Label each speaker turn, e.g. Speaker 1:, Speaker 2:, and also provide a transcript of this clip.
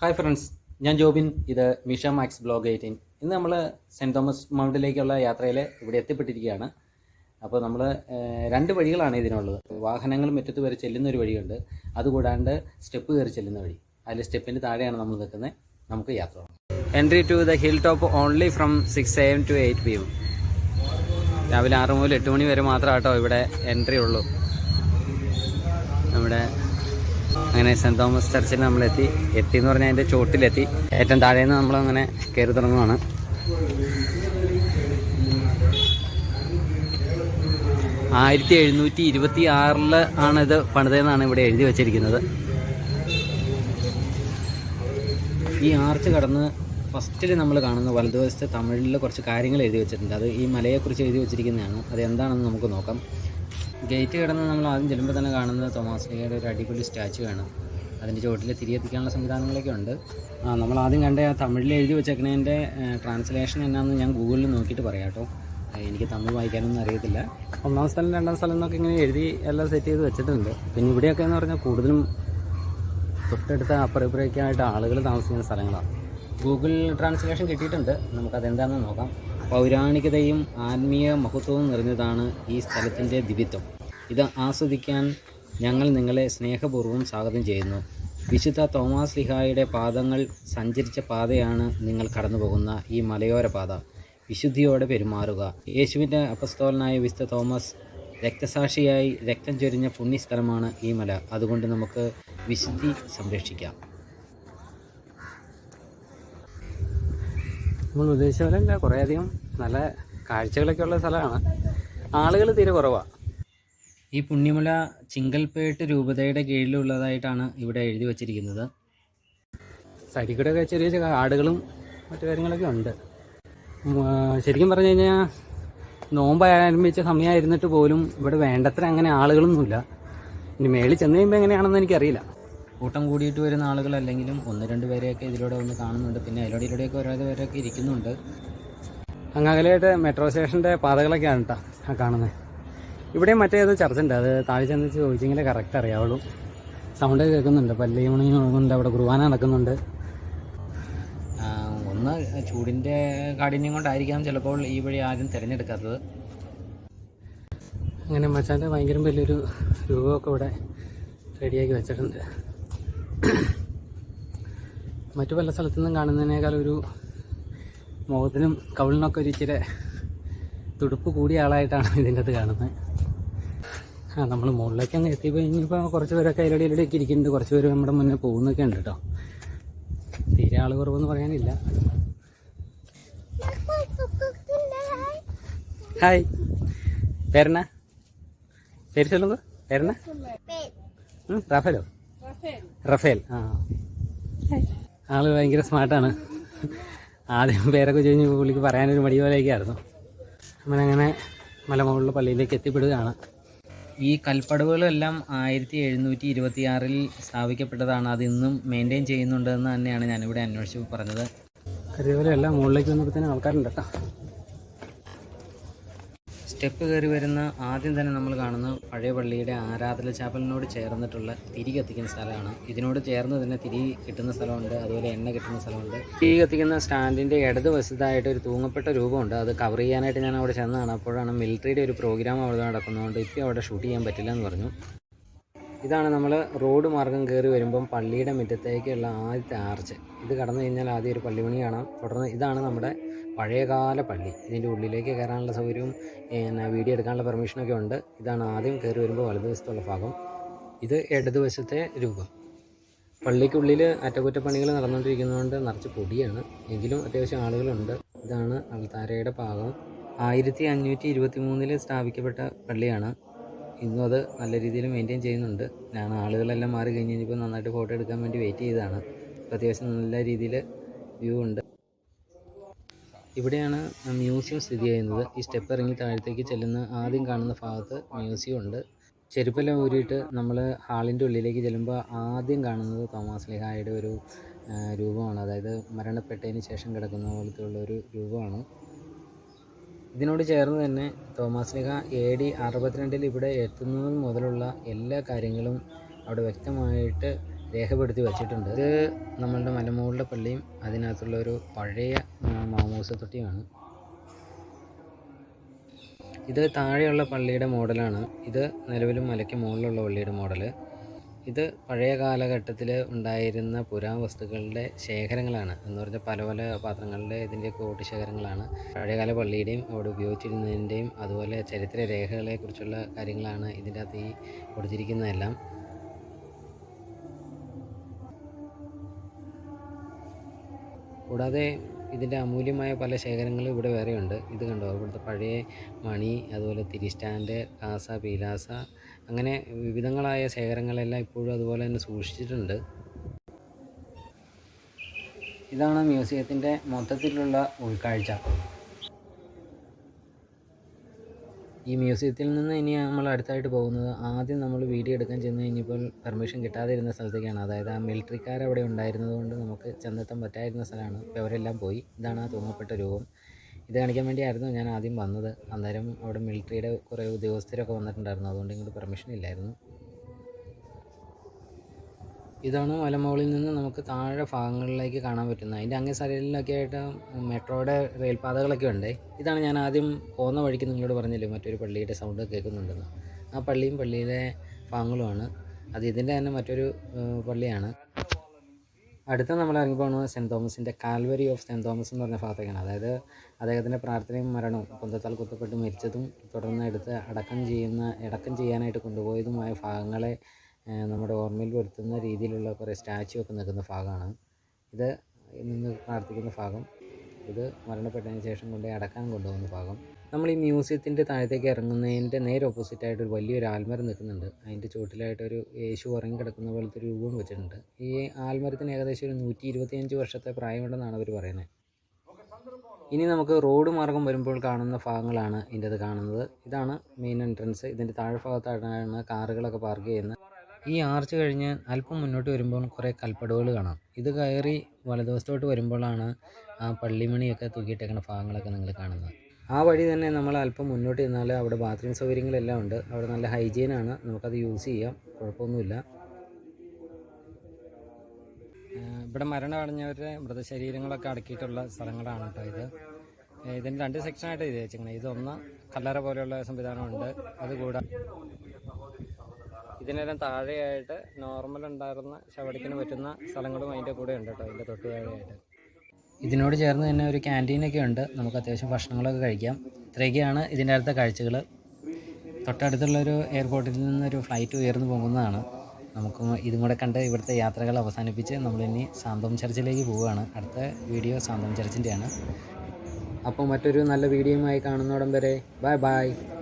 Speaker 1: Hi friends ഞാൻ ജോബിൻ. ഇത് Misha max blog eighteen. ഇന്ന് നമ്മൾ സെന്റ് തോമസ് മൗണ്ടിലേക്കുള്ള യാത്രയിൽ ഇവിടെ എത്തിപ്പെട്ടിരിക്കുകയാണ്. അപ്പോൾ നമ്മൾ രണ്ട് വഴികളാണ് ഇതിനുള്ളത്. വാഹനങ്ങൾ മുറ്റത്ത് വരെ ചെല്ലുന്ന ഒരു വഴിയുണ്ട്. അതുകൂടാണ്ട് സ്റ്റെപ്പ് കയറി ചെല്ലുന്ന വഴി. അതിൽ സ്റ്റെപ്പിന്റെ താഴെയാണ് നമ്മൾ നിൽക്കുന്നത്. നമുക്ക് യാത്ര entry to the hill top only from six A M to eight P M രാവിലെ ആറ് മുതൽ എട്ട് മണി വരെ മാത്രം കേട്ടോ ഇവിടെ എൻട്രി ഉള്ളൂ. നമ്മുടെ അങ്ങനെ സെന്റ് തോമസ് ചർച്ചിൽ നമ്മളെത്തി. എത്തി എന്ന് പറഞ്ഞാൽ അതിന്റെ ചോട്ടിലെത്തി. ഏറ്റവും താഴേന്ന് നമ്മൾ അങ്ങനെ കയറി തുടങ്ങുവാണ്. ആയിരത്തി എഴുന്നൂറ്റി ഇരുപത്തി ആറിൽ ആണ് ഇത് പണിതെന്നാണ് ഇവിടെ എഴുതി വച്ചിരിക്കുന്നത്. ഈ ആർച്ച് കടന്ന് ഫസ്റ്റിൽ നമ്മൾ കാണുന്ന വലതുവശത്ത് തമിഴിൽ കുറച്ച് കാര്യങ്ങൾ എഴുതി വെച്ചിട്ടുണ്ട്. അത് ഈ മലയെക്കുറിച്ച് എഴുതി വെച്ചിരിക്കുന്നതാണ്. അത് എന്താണെന്ന് നമുക്ക് നോക്കാം. ഗേറ്റ് കിടന്ന് നമ്മൾ ആദ്യം ചെല്ലുമ്പോൾ തന്നെ കാണുന്നത് തോമാസ് ലീഗയുടെ ഒരു അടിപൊളി സ്റ്റാച്ചു ആണ്. അതിന്റെ ചുവട്ടിൽ തിരിയെത്തിക്കാനുള്ള സംവിധാനങ്ങളൊക്കെ ഉണ്ട്. ആ നമ്മൾ ആദ്യം കണ്ട ആ തമിഴിൽ എഴുതി വെച്ചേക്കണതിന്റെ ട്രാൻസ്ലേഷൻ എന്നാന്ന് ഞാൻ ഗൂഗിളിൽ നോക്കിയിട്ട് പറയാം കേട്ടോ. എനിക്ക് തമിഴ് വായിക്കാനൊന്നും അറിയത്തില്ല. ഒന്നാം സ്ഥലം രണ്ടാം സ്ഥലം എന്നൊക്കെ ഇങ്ങനെ എഴുതി എല്ലാം സെറ്റ് ചെയ്ത് വെച്ചിട്ടുണ്ട്. പിന്നെ ഇവിടെയൊക്കെ എന്ന് പറഞ്ഞാൽ കൂടുതലും തൊട്ടടുത്ത അപ്പുറപ്പുറയൊക്കെ ആയിട്ട് ആളുകൾ താമസിക്കുന്ന സ്ഥലങ്ങളാണ്. ഗൂഗിൾ ട്രാൻസ്ലേഷൻ കിട്ടിയിട്ടുണ്ട്. നമുക്കതെന്താണെന്ന് നോക്കാം. പൗരാണികതയും ആത്മീയ മഹത്വവും നിറഞ്ഞതാണ് ഈ സ്ഥലത്തിന്റെ ദിവിത്വം ഇത് ആസ്വദിക്കാൻ ഞങ്ങൾ നിങ്ങളെ സ്നേഹപൂർവം സ്വാഗതം ചെയ്യുന്നു. വിശുദ്ധ തോമാസ് ലിഹായുടെ പാദങ്ങൾ സഞ്ചരിച്ച പാതയാണ് നിങ്ങൾ കടന്നുപോകുന്ന ഈ മലയോര പാത. വിശുദ്ധിയോടെ പെരുമാറുക. യേശുവിന്റെ അപസ്തോലനായ വിശുദ്ധ തോമസ് രക്തസാക്ഷിയായി രക്തം ചൊരിഞ്ഞ പുണ്യസ്ഥലമാണ് ഈ മല. അതുകൊണ്ട് നമുക്ക് വിശുദ്ധി സംരക്ഷിക്കാം. നമ്മൾ ഉദ്ദേശിച്ച പോലെ അല്ല കുറേയധികം നല്ല കാഴ്ചകളൊക്കെ ഉള്ള സ്ഥലമാണ്. ആളുകൾ തീരെ കുറവാണ് ഈ പുണ്യമല ചിങ്കൽപേട്ട് രൂപതയുടെ കീഴിലുള്ളതായിട്ടാണ് ഇവിടെ എഴുതി വച്ചിരിക്കുന്നത്. സരിക്കടൊക്കെ ചെറിയ ചെറിയ കാടുകളും മറ്റു കാര്യങ്ങളൊക്കെ ഉണ്ട്. ശരിക്കും പറഞ്ഞു കഴിഞ്ഞാൽ നോമ്പ് ആരംഭിച്ച സമയമായിരുന്നിട്ട് പോലും ഇവിടെ വേണ്ടത്ര അങ്ങനെ ആളുകളൊന്നുമില്ല. ഇനി മേളിൽ ചെന്ന് കഴിയുമ്പോൾ എങ്ങനെയാണെന്ന് എനിക്കറിയില്ല. കൂട്ടം കൂടിയിട്ട് വരുന്ന ആളുകളല്ലെങ്കിലും ഒന്ന് രണ്ട് പേരെയൊക്കെ ഇതിലൂടെ ഒന്ന് കാണുന്നുണ്ട്. പിന്നെ അതിലൂടെയിലൂടെയൊക്കെ ഓരോ പേരൊക്കെ ഇരിക്കുന്നുണ്ട്. അങ്ങകലെയായിട്ട് മെട്രോ സ്റ്റേഷന്റെ പാതകളൊക്കെയാണ് കേട്ടോ ആ കാണുന്നത് ഇവിടെയും മറ്റേത് ചർച്ച ഉണ്ട് അത് താഴെ ചെന്ന് ചോദിച്ചെങ്കിലേ കറക്റ്റ് അറിയാവുള്ളൂ. സൗണ്ട് കേൾക്കുന്നുണ്ട്. പല്ലി മണി മുഴങ്ങുന്നുണ്ട് അവിടെ കുർബാന നടക്കുന്നുണ്ട്. ഒന്ന് ചൂടിന്റെ കാഠിന്യം കൊണ്ടായിരിക്കാം ചിലപ്പോൾ ഈ വഴി ആരും തിരഞ്ഞെടുക്കാത്തത്. അങ്ങനെ മച്ചാന്റെ ഭയങ്കര വലിയൊരു രൂപമൊക്കെ ഇവിടെ റെഡിയാക്കി വെച്ചിട്ടുണ്ട്. മറ്റു പല സ്ഥലത്തു നിന്നും കാണുന്നതിനേക്കാൾ ഒരു മുഖത്തിനും കവിളിനൊക്കെ ഒരു ഇച്ചിരി തുടുപ്പ് കൂടിയ ആളായിട്ടാണ് ഇതിന്റെ അകത്ത് കാണുന്നത്. ആ നമ്മൾ മുകളിലേക്ക് അങ്ങ് എത്തിയപ്പോൾ ഇനിയിപ്പോൾ കുറച്ച് പേരൊക്കെ അതിലടി ഇതിലടിയൊക്കെ ഇരിക്കുന്നുണ്ട്. കുറച്ച് പേര് നമ്മുടെ മുന്നേ പോകുന്നൊക്കെ ഉണ്ട് കേട്ടോ. തീരെ ആൾ കുറവെന്ന് പറയാനില്ല. ഹായ്. പേരെന്നാ? പേര് ചൊല്ലുന്നു പേരെന്നാ? റാഫലോ റാഫേലോ? റഫേൽ. ആ. ആൾ ഭയങ്കര സ്മാർട്ടാണ്. ആദ്യം പേരൊക്കെ ചോദിച്ചു പുള്ളിക്ക് പറയാനൊരു മടി പോലെയൊക്കെയായിരുന്നു. അങ്ങനെ മലമുകളിലെ പള്ളിയിലേക്ക് എത്തിപ്പെടുകയാണ്. ഈ കൽപ്പടവുകളെല്ലാം ആയിരത്തി എഴുന്നൂറ്റി ഇരുപത്തി ആറിൽ സ്ഥാപിക്കപ്പെട്ടതാണ്. അത് ഇന്നും മെയിന്റെയിൻ ചെയ്യുന്നുണ്ടെന്ന് തന്നെയാണ് ഞാനിവിടെ അന്വേഷിച്ച് പറഞ്ഞത്. അതേപോലെ എല്ലാം മുകളിലേക്ക് തന്നെ ആൾക്കാരുണ്ട് കേട്ടോ. സ്റ്റെപ്പ് കയറി വരുന്ന ആദ്യം തന്നെ നമ്മൾ കാണുന്ന പഴയ പള്ളിയുടെ ആരാധന ചാപ്പലിനോട് ചേർന്നിട്ടുള്ള തിരി കത്തിക്കുന്ന സ്ഥലമാണ്. ഇതിനോട് ചേർന്ന് തന്നെ തിരി കിട്ടുന്ന സ്ഥലമുണ്ട്. അതുപോലെ എണ്ണ കിട്ടുന്ന സ്ഥലമുണ്ട്. തിരി കത്തിക്കുന്ന സ്റ്റാൻഡിന്റെ ഇടത് വശത്തായിട്ട് ഒരു തൂങ്ങപ്പെട്ട രൂപമുണ്ട്. അത് കവർ ചെയ്യാനായിട്ട് ഞാൻ അവിടെ ചെന്നതാണ്. അപ്പോഴാണ് മിലിറ്ററിയുടെ ഒരു പ്രോഗ്രാം അവിടെ നടക്കുന്നതുകൊണ്ട് ഇപ്പോൾ അവിടെ ഷൂട്ട് ചെയ്യാൻ പറ്റില്ല എന്ന് പറഞ്ഞു. ഇതാണ് നമ്മൾ റോഡ് മാർഗം കയറി വരുമ്പം പള്ളിയുടെ മുറ്റത്തേക്കുള്ള ആദ്യത്തെ ആർച്ച്. ഇത് കടന്നു കഴിഞ്ഞാൽ ആദ്യം ഒരു പള്ളിമണി കാണാം. തുടർന്ന് ഇതാണ് നമ്മുടെ പഴയകാല പള്ളി. ഇതിന്റെ ഉള്ളിലേക്ക് കയറാനുള്ള സൗകര്യവും പിന്നെ വീഡിയോ എടുക്കാനുള്ള പെർമിഷനൊക്കെ ഉണ്ട്. ഇതാണ് ആദ്യം കയറി വരുമ്പോൾ വലതുവശത്തുള്ള ഭാഗം. ഇത് ഇടതുവശത്തെ രൂപം. പള്ളിക്കുള്ളിൽ അറ്റകുറ്റപ്പണികൾ നടന്നുകൊണ്ടിരിക്കുന്നതുകൊണ്ട് നിറച്ച് പൊടിയാണ്. എങ്കിലും അത്യാവശ്യം ആളുകളുണ്ട്. ഇതാണ് അൾത്താരയുടെ ഭാഗം. ആയിരത്തി അഞ്ഞൂറ്റി ഇരുപത്തി മൂന്നിൽ സ്ഥാപിക്കപ്പെട്ട പള്ളിയാണ്. ഇന്നും അത് നല്ല രീതിയിൽ മെയിന്റെയിൻ ചെയ്യുന്നുണ്ട്. ഞാൻ ആളുകളെല്ലാം മാറി കഴിഞ്ഞ് കഴിഞ്ഞപ്പോൾ നന്നായിട്ട് ഫോട്ടോ എടുക്കാൻ വേണ്ടി വെയിറ്റ് ചെയ്തതാണ്. അത്യാവശ്യം നല്ല രീതിയിൽ വ്യൂ ഉണ്ട്. ഇവിടെയാണ് മ്യൂസിയം സ്ഥിതി ചെയ്യുന്നത്. ഈ സ്റ്റെപ്പ് ഇറങ്ങി താഴത്തേക്ക് ചെല്ലുന്ന ആദ്യം കാണുന്ന ഭാഗത്ത് മ്യൂസിയം ഉണ്ട്. ചെരുപ്പെല്ലാം ഊരിയിട്ട് നമ്മൾ ഹാളിന്റെ ഉള്ളിലേക്ക് ചെല്ലുമ്പോൾ ആദ്യം കാണുന്നത് തോമസ് ലിഹായുടെ ഒരു രൂപമാണ്. അതായത് മരണപ്പെട്ടതിന് ശേഷം കിടക്കുന്ന പോലത്തെ ഒരു രൂപമാണ്. ഇതിനോട് ചേർന്ന് തന്നെ തോമാസ് ലിഹ എ ഡി അറുപത്തിരണ്ടിൽ ഇവിടെ എത്തുന്നത് മുതലുള്ള എല്ലാ കാര്യങ്ങളും അവിടെ വ്യക്തമായിട്ട് രേഖപ്പെടുത്തി വച്ചിട്ടുണ്ട്. ഇത് നമ്മളുടെ മലമുകളുടെ പള്ളിയും അതിനകത്തുള്ള ഒരു പഴയ ആ, മാമൂസ തൊട്ടിയാണ്. ഇത് താഴെയുള്ള പള്ളിയുടെ മോഡലാണ്. ഇത് നിലവിലും മലയ്ക്ക് മുകളിലുള്ള പള്ളിയുടെ മോഡൽ. ഇത് പഴയ കാലഘട്ടത്തിൽ ഉണ്ടായിരുന്ന പുരാവസ്തുക്കളുടെ ശേഖരങ്ങളാണ്. എന്ന് പറഞ്ഞാൽ പല പല പാത്രങ്ങളുടെ ഇതിന്റെയൊക്കെ ഓട്ടുശേഖരങ്ങളാണ്. പഴയകാല പള്ളിയുടെയും അവിടെ ഉപയോഗിച്ചിരുന്നതിന്റെയും അതുപോലെ ചരിത്ര രേഖകളെക്കുറിച്ചുള്ള കാര്യങ്ങളാണ് ഇതിന്റെ അകത്ത് ഈ കൊടുത്തിരിക്കുന്നതെല്ലാം. കൂടാതെ ഇതിന്റെ അമൂല്യമായ പല ശേഖരങ്ങളും ഇവിടെ വേറെയുണ്ട്. ഇത് കണ്ടോ? ഇവിടുത്തെ പഴയ മണി അതുപോലെ തിരിസ്റ്റാൻഡ് കാസ പീലാസ അങ്ങനെ വിവിധങ്ങളായ ശേഖരങ്ങളെല്ലാം ഇപ്പോഴും അതുപോലെ തന്നെ സൂക്ഷിച്ചിട്ടുണ്ട്. ഇതാണ് മ്യൂസിയത്തിന്റെ മൊത്തത്തിലുള്ള ഉൾക്കാഴ്ച. ഈ മ്യൂസിയത്തിൽ നിന്ന് ഇനി നമ്മൾ അടുത്തായിട്ട് പോകുന്നത് ആദ്യം നമ്മൾ വീഡിയോ എടുക്കാൻ ചെന്ന് കഴിഞ്ഞപ്പോൾ പെർമിഷൻ കിട്ടാതിരുന്ന സ്ഥലത്തേക്കാണ്. അതായത് ആ മിലിറ്ററിക്കാർ അവിടെ ഉണ്ടായിരുന്നതുകൊണ്ട് നമുക്ക് ചെന്നെത്താൻ പറ്റാതിരുന്ന സ്ഥലമാണ്. അവരെല്ലാം പോയി. ഇതാണ് ആ തൂങ്ങപ്പെട്ട രൂപം. ഇത് കാണിക്കാൻ വേണ്ടിയായിരുന്നു ഞാൻ ആദ്യം വന്നത്. അന്നേരം അവിടെ മിലിറ്ററിയുടെ കുറേ ഉദ്യോഗസ്ഥരൊക്കെ വന്നിട്ടുണ്ടായിരുന്നു. അതുകൊണ്ട് ഇങ്ങോട്ട് പെർമിഷൻ ഇല്ലായിരുന്നു. ഇതാണ് മലമുകളിൽ നിന്ന് നമുക്ക് താഴെ ഭാഗങ്ങളിലേക്ക് കാണാൻ പറ്റുന്നത്. അതിന്റെ അങ്ങേ സൈഡിലൊക്കെ ആയിട്ട് മെട്രോയുടെ റെയിൽപാതകളൊക്കെ ഉണ്ട്. ഇതാണ് ഞാൻ ആദ്യം പോകുന്ന വഴിക്ക് നിങ്ങളോട് പറഞ്ഞില്ലേ മറ്റൊരു പള്ളിയുടെ സൗണ്ട് കേൾക്കുന്നുണ്ടെന്ന്. ആ പള്ളിയും പള്ളിയിലെ ഭാഗങ്ങളുമാണ്. അത് ഇതിന്റെ തന്നെ മറ്റൊരു പള്ളിയാണ്. അടുത്ത നമ്മൾ ഇറങ്ങിപ്പോണത് സെന്റ് തോമസിന്റെ കാൽവരി ഓഫ് സെന്റ് തോമസ് എന്ന് പറഞ്ഞ ഭാഗത്തേക്കാണ്. അതായത് അദ്ദേഹത്തിന്റെ പ്രാർത്ഥനയും മരണവും കുന്തത്താൽ കുത്തപ്പെട്ട് മരിച്ചതും തുടർന്ന് എടുത്ത് അടക്കം ചെയ്യുന്ന അടക്കം ചെയ്യാനായിട്ട് കൊണ്ടുപോയതുമായ ഭാഗങ്ങളെ നമ്മുടെ ഓർമ്മയിൽ വരുത്തുന്ന രീതിയിലുള്ള കുറേ സ്റ്റാച്ചു ഒക്കെ നിൽക്കുന്ന ഭാഗമാണ്. ഇത് നിന്ന് പ്രാർത്ഥിക്കുന്ന ഭാഗം ഇത് മരണപ്പെട്ടതിന് ശേഷം കൊണ്ടുപോയി അടക്കാൻ കൊണ്ടുപോകുന്ന ഭാഗം. നമ്മൾ ഈ മ്യൂസിയത്തിന്റെ താഴത്തേക്ക് ഇറങ്ങുന്നതിന്റെ നേരെ ഓപ്പോസിറ്റായിട്ട് ഒരു വലിയൊരു ആൽമരം നിൽക്കുന്നുണ്ട്. അതിന്റെ ചുവട്ടിലായിട്ട് ഒരു യേശു ഉറങ്ങി കിടക്കുന്ന പോലത്തെ ഒരു രൂപം വെച്ചിട്ടുണ്ട്. ഈ ആൽമരത്തിന് ഏകദേശം ഒരു നൂറ്റി ഇരുപത്തിയഞ്ച് വർഷത്തെ പ്രായമുണ്ടെന്നാണ് അവർ പറയുന്നത് ഇനി നമുക്ക് റോഡ് മാർഗം വരുമ്പോൾ കാണുന്ന ഭാഗങ്ങളാണ് ഇതിന്റെ അത് കാണുന്നത്. ഇതാണ് മെയിൻ എൻട്രൻസ് ഇതിന്റെ താഴെ ഭാഗത്തായിട്ടാണ് കാറുകളൊക്കെ പാർക്ക് ചെയ്യുന്നത്. ഈ ആർച്ച് കഴിഞ്ഞ് അല്പം മുന്നോട്ട് വരുമ്പോൾ കുറേ കൽപ്പടവുകൾ കാണാം. ഇത് കയറി വലതുവശത്തോട്ട് വരുമ്പോഴാണ് ആ പള്ളിമണിയൊക്കെ തൂക്കിയിട്ടേക്കുന്ന ഭാഗങ്ങളൊക്കെ നിങ്ങൾ കാണുന്നത്. ആ വഴി തന്നെ നമ്മൾ അല്പം മുന്നോട്ട് ചെന്നാൽ അവിടെ ബാത്റൂം സൗകര്യങ്ങളെല്ലാം ഉണ്ട്. അവിടെ നല്ല ഹൈജീൻ ഹൈജീനാണ് നമുക്കത് യൂസ് ചെയ്യാം. കുഴപ്പമൊന്നുമില്ല. ഇവിടെ മരണമടഞ്ഞവരുടെ മൃതശരീരങ്ങളൊക്കെ അടക്കിയിട്ടുള്ള സ്ഥലങ്ങളാണ് കേട്ടോ ഇത്. ഇതിന് രണ്ട് സെക്ഷനായിട്ട് ഇത് വെച്ചിങ്ങനെ ഇതൊന്ന് കല്ലറ പോലെയുള്ള സംവിധാനമുണ്ട്. അതുകൂടാ ഇതിനെല്ലാം താഴെയായിട്ട് നോർമൽ ഉണ്ടായിരുന്ന ശവടിക്കിന് പറ്റുന്ന സ്ഥലങ്ങളും അതിന്റെ കൂടെ ഉണ്ട് കേട്ടോ. അതിന്റെ തൊട്ട് താഴെയായിട്ട്. ഇതിനോട് ചേർന്ന് തന്നെ ഒരു ക്യാന്റീനൊക്കെ ഉണ്ട്. നമുക്ക് അത്യാവശ്യം ഭക്ഷണങ്ങളൊക്കെ കഴിക്കാം. ഇത്രയൊക്കെയാണ് ഇതിന്റെ അടുത്ത കാഴ്ചകൾ. തൊട്ടടുത്തുള്ളൊരു എയർപോർട്ടിൽ നിന്നൊരു ഫ്ലൈറ്റ് ഉയർന്നു പോകുന്നതാണ്. നമുക്ക് ഇതും കൂടെ കണ്ട് ഇവിടുത്തെ യാത്രകൾ അവസാനിപ്പിച്ച് നമ്മളിനി സാന്തോം ചർച്ചിലേക്ക് പോവുകയാണ്. അടുത്ത വീഡിയോ സാന്തോം ചർച്ചിന്റെയാണ്. അപ്പോൾ മറ്റൊരു നല്ല വീഡിയോയുമായി കാണുന്നോടം വരെ ബൈ ബൈ.